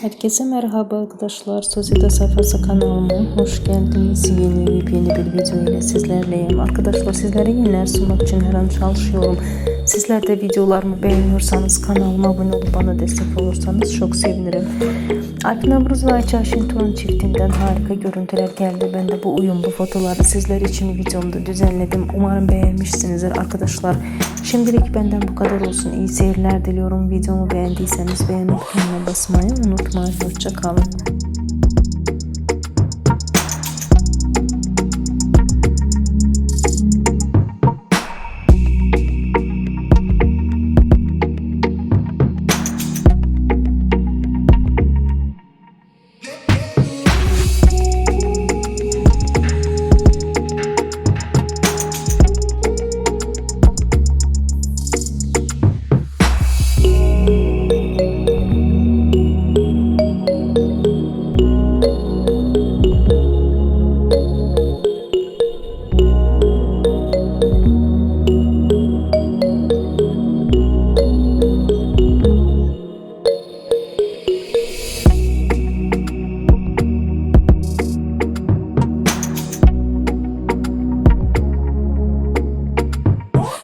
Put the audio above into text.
Herkese merhaba arkadaşlar. Sosyete sayfası kanalıma hoş geldiniz. Yeni yepyeni bir video ile sizlerleyim. Arkadaşlar sizlere yeniler sunmak için her an çalışıyorum. Sizler de videolarımı beğeniyorsanız kanalıma abone olup bana destek olursanız çok sevinirim. Alp Navruz ve Ayça Ayşin Turan çiftinden harika görüntüler geldi. Ben de bu uyumlu fotoğrafları sizler için videomda düzenledim. Umarım beğenmişsinizdir arkadaşlar. Şimdilik benden bu kadar olsun. İyi seyirler diliyorum. Videomu beğendiyseniz beğenip beğenme basmayı unutmayın. Hoşça kalın.